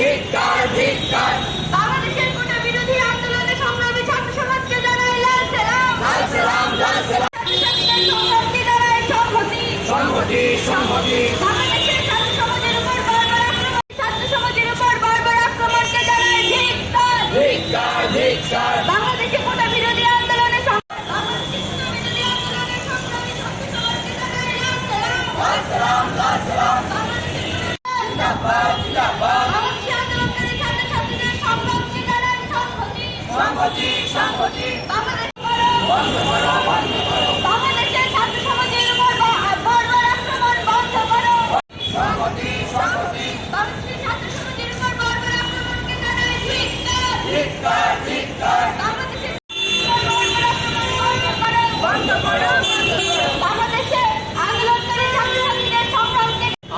ধিক্কার ধিক্কার। বাংলাদেশের কোটা বিরোধী আন্দোলনে সংগ্রামী ছাত্র সমাজকে জানাই লাল সালাম। লাল সালাম লাল সালাম। সংগ্রামকে জানাই সংহতি। সংহতি সংহতি। বাংলাদেশের ছাত্র সমাজের উপর বারবার আক্রমণ ছাত্র সমাজের উপর বারবার আক্রমণকে জানাই ধিক্কার। ধিক্কার ধিক্কার। বাংলাদেশে কোটা বিরোধী আন্দোলনে লাল সালাম। লাল সালাম জিন্দাবাদ জিন্দাবাদ।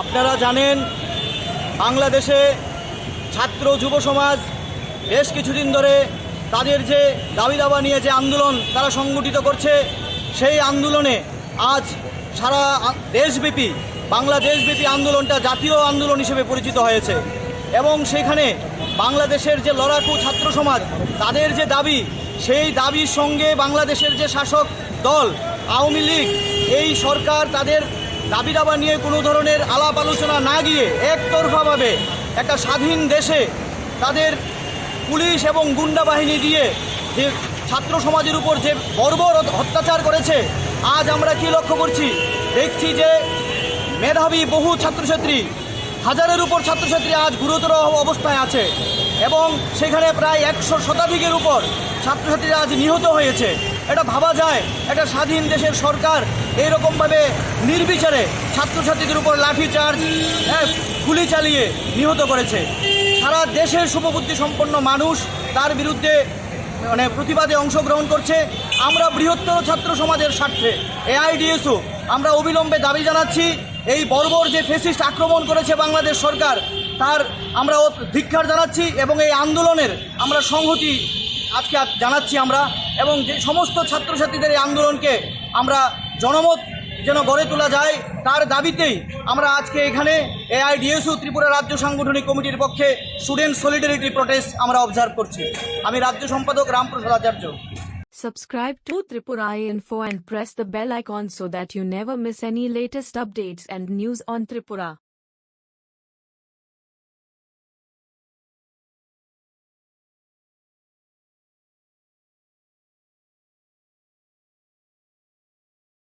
আপনারা জানেন বাংলাদেশে ছাত্র যুব সমাজ বেশ কিছুদিন ধরে তাদের যে দাবি দাবা নিয়ে যে আন্দোলন তারা সংগঠিত করছে, সেই আন্দোলনে আজ সারা দেশব্যাপী, বাংলাদেশব্যাপী আন্দোলনটা জাতীয় আন্দোলন হিসেবে পরিচিত হয়েছে। এবং সেখানে বাংলাদেশের যে লড়াকু ছাত্র সমাজ, তাদের যে দাবি, সেই দাবির সঙ্গে বাংলাদেশের যে শাসক দল, আওয়ামী লীগ, এই সরকার তাদের দাবি দাবা নিয়ে কোনো ধরনের আলাপ আলোচনা না গিয়ে একতরফাভাবে একটা স্বাধীন দেশে তাদের পুলিশ এবং গুন্ডা বাহিনী দিয়ে যে ছাত্র সমাজের উপর যে বর্বর অত্যাচার করেছে আজ আমরা কি লক্ষ্য করছি? দেখছি যে মেধাবী বহু ছাত্রছাত্রী হাজারের উপর ছাত্রছাত্রী আজ গুরুতর অবস্থায় আছে এবং সেখানে প্রায় একশো শতাধিকের উপর ছাত্রছাত্রীরা আজ নিহত হয়েছে। এটা ভাবা যায় একটা স্বাধীন দেশের সরকার এইরকমভাবে নির্বিচারে ছাত্রছাত্রীদের উপর লাঠিচার্জ হ্যাঁ, গুলি চালিয়ে নিহত করেছে। দেশের শুভবুদ্ধি সম্পন্ন মানুষ তার বিরুদ্ধে মানে প্রতিবাদে অংশগ্রহণ করছে। আমরা বৃহত্তর ছাত্র সমাজের স্বার্থে, এআইডিএসও, আমরা অবিলম্বে দাবি জানাচ্ছি, এই বর্বর যে ফেসিস্ট আক্রমণ করেছে বাংলাদেশ সরকার, তার আমরা ধিক্কার জানাচ্ছি এবং এই আন্দোলনের আমরা সংহতি আজকে জানাচ্ছি আমরা। এবং যে সমস্ত ছাত্রছাত্রীদের এই আন্দোলনকে আমরা জনমত যেন গড়ে তোলা যায় তার দাবিতেই আমরা আজকে এখানে এআইডিএসও ত্রিপুরা রাজ্য সাংগঠনিক কমিটির পক্ষে স্টুডেন্ট সলিডারিটি প্রটেস্ট আমরা অবজার্ভ করছি আমি রাজ্য সম্পাদক রামপ্রসাদ আচার্য Subscribe to Tripura Info and press the bell icon so that you never miss any latest updates and news on Tripura.